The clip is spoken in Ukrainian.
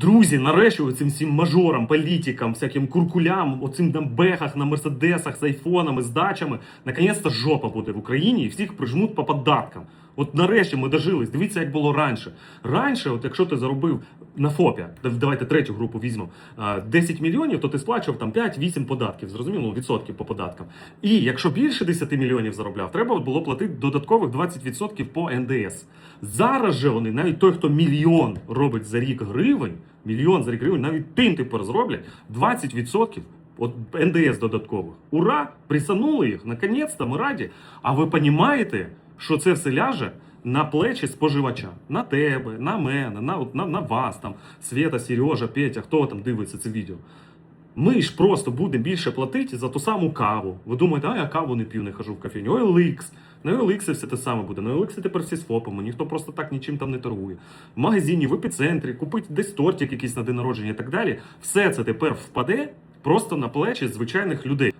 Друзі, нарешті оцим всім мажорам, політикам, всяким куркулям, оцим там бехах на мерседесах з айфонами, з дачами, наконець-то жопа буде в Україні і всіх прижмуть по податкам. От нарешті ми дожились. Дивіться, як було раніше. Раніше, от якщо ти заробив на ФОПі, давайте третю групу візьмемо, 10 мільйонів, то ти сплачував там 5-8 податків, зрозуміло, ну, відсотків по податкам. І якщо більше 10 мільйонів заробляв, треба було платити додаткових 20% по НДС. Зараз же вони, навіть той, хто мільйон робить за рік гривень, мільйон за рік гривень, навіть тим тепер зроблять 20% от НДС додаткових. Ура! Присанули їх, наконець-то ми раді. А ви розумієте, що це все ляже на плечі споживача, на тебе, на мене, на, на, на вас, там, Света, Сережа, Петя, хто там дивиться це відео. Ми ж просто будемо більше платити за ту саму каву. Ви думаєте, а я каву не п'ю, не хожу в кофейню. OLX. На OLX все те саме буде. На OLX тепер всі з ФОПами, ніхто просто так нічим там не торгує. В магазині, в епіцентрі, купити десь тортик якийсь на день народження і так далі. Все це тепер впаде просто на плечі звичайних людей.